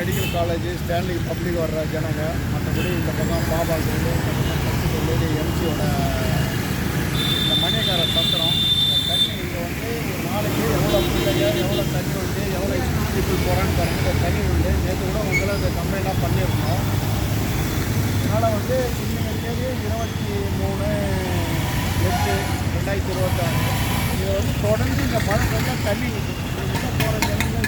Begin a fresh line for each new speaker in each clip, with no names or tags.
Medical college Stanley public வர்ற ஜனங்க மற்றபடி இந்த பக்கம் பாபா கோயில் இந்த பக்கம் சக்தி கோயில் எம்சியோட இந்த மணியக்கார சத்திரம். தண்ணி இங்கே வந்து ஒரு நாளைக்கு எவ்வளோ பிள்ளைங்க எவ்வளோ தண்ணி உண்டு எவ்வளோ பீப்புள் போகிறான்னு பாருங்கள் இந்த தண்ணி உண்டு. நேற்று கூட உங்களை இந்த கம்ப்ளைண்ட்டாக பண்ணியிருந்தோம். அதனால் வந்து இன்னைக்கு தேதி இருபத்தி மூணு எட்டு ரெண்டாயிரத்தி இருபத்தாறு இது வந்து தொடர்ந்து இந்த மழை பெய்தால் தண்ணி நிற்கும் போகிற ஜனங்கள்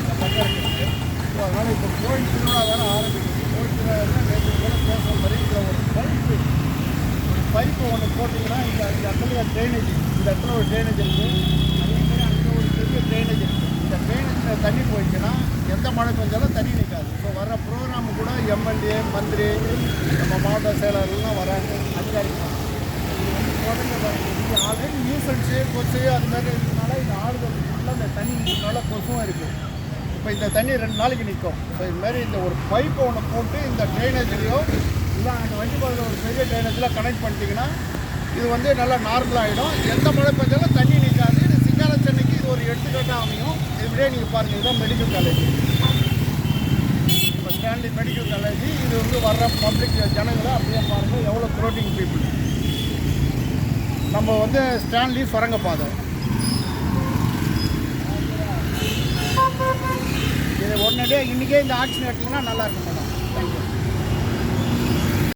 இந்த பக்கம் இருக்குது ஸோ அதனால் இப்போ கோயில் திருவிழா வேறு ஆரம்பிக்கும் கோயில் திருவிழா நேற்று கூட பேசுகிற மாதிரி இதில் ஒரு பைப்பு ஒரு பைப்பு ஒன்று போட்டிங்கன்னா இந்த இந்த இடத்துல ட்ரைனேஜ் இந்த இடத்துல ஒரு ட்ரைனேஜ் இருக்குது அதே மாதிரி அங்கே ஒரு பெரிய ட்ரைனேஜ் இருக்குது இந்த ட்ரைனேஜில் தண்ணி போயிடுச்சுன்னா எந்த மழை பெஞ்சாலும் தண்ணி நிற்காது இப்போ வர ப்ரோக்ராம் கூட எம்எல்ஏ மந்திரி நம்ம மாவட்ட செயலாளர்கள்லாம் வராங்க அதிகாரிகள் ஆல்ரெடி நியூசன்ஸு கொசு அது மாதிரி இருக்கிறதுனால இந்த ஆளுகள் நல்லா இந்த தண்ணி நல்லா கொசுவும் இருக்குது இப்போ இந்த தண்ணி ரெண்டு நாளைக்கு நிற்கும். இப்போ இது மாதிரி இந்த ஒரு பைப்பை ஒன்று போட்டு இந்த ட்ரைனேஜ்லேயோ இல்லை அந்த வண்டி பாதையில் ஒரு பெரிய ட்ரைனேஜில் கனெக்ட் பண்ணிட்டீங்கன்னா இது வந்து நல்லா நார்மலாகிடும் எந்த மழை பெஞ்சாலும் தண்ணி நிற்காது. இது சிங்கார சென்னைக்கு இது ஒரு எடுத்துக்காட்டாக அமையும். இப்படியே நீங்கள் பாருங்கள் இதுதான் மெடிக்கல் காலேஜ் இப்போ ஸ்டான்லி மெடிக்கல் காலேஜ் இது வந்து வர்ற பப்ளிக் ஜனங்களை அப்படியே பாருங்கள் எவ்வளோ க்ரோட்டிங் பீப்புள் நம்ம வந்து ஸ்டான்லி சுரங்க பாதை. முன்னாடியே இன்றைக்கே இந்த ஆக்ஷன் எடுத்தீங்கன்னா நல்லா இருக்கும். Madam thank you